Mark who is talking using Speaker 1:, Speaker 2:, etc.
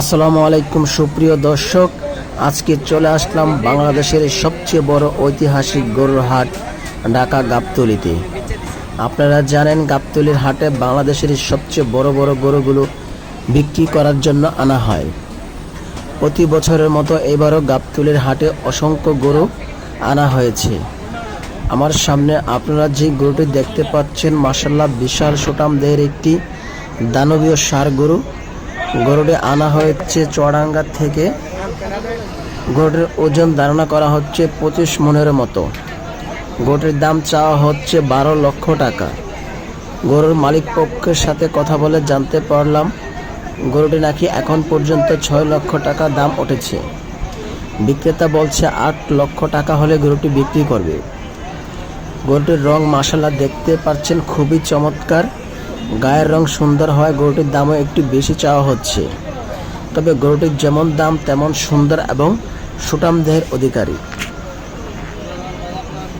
Speaker 1: আসসালামু আলাইকুম, সুপ্রিয় দর্শক। আজকে চলে আসলাম বাংলাদেশের সবচেয়ে বড় ঐতিহাসিক গরুর হাট, ঢাকা গাবতলিতে। আপনারা জানেন, গাবতলির হাটে বাংলাদেশের সবচেয়ে বড় বড় গরুগুলো বিক্রি করার জন্য আনা হয়। প্রতি বছরের মতো এবারও গাবতলির হাটে অসংখ্য গরু আনা হয়েছে। আমার সামনে আপনারা যে গরুটি দেখতে পাচ্ছেন মাসাল্লাহ বিশাল সুটাম দেহের একটি দানবীয় সার গরু। গরুটি আনা হয়েছে চড়াঙ্গা থেকে। গরুটির ওজন ধারণা করা হচ্ছে পঁচিশ মনের মতো। গরুটির দাম চাওয়া হচ্ছে বারো লক্ষ টাকা। গরুর মালিক পক্ষের সাথে কথা বলে জানতে পারলাম, গরুটি নাকি এখন পর্যন্ত ছয় লক্ষ টাকা দাম উঠেছে। বিক্রেতা বলছে আট লক্ষ টাকা হলে গরুটি বিক্রি করবে। গরুটির রং মাসাল্লাহ দেখতে পাচ্ছেন খুবই চমৎকার। গায়ের রং সুন্দর হয়, গরুটির দামও একটু বেশি চাওয়া হচ্ছে। তবে গরুটির যেমন দাম, তেমন সুন্দর এবং সুটাম দেহের অধিকারী।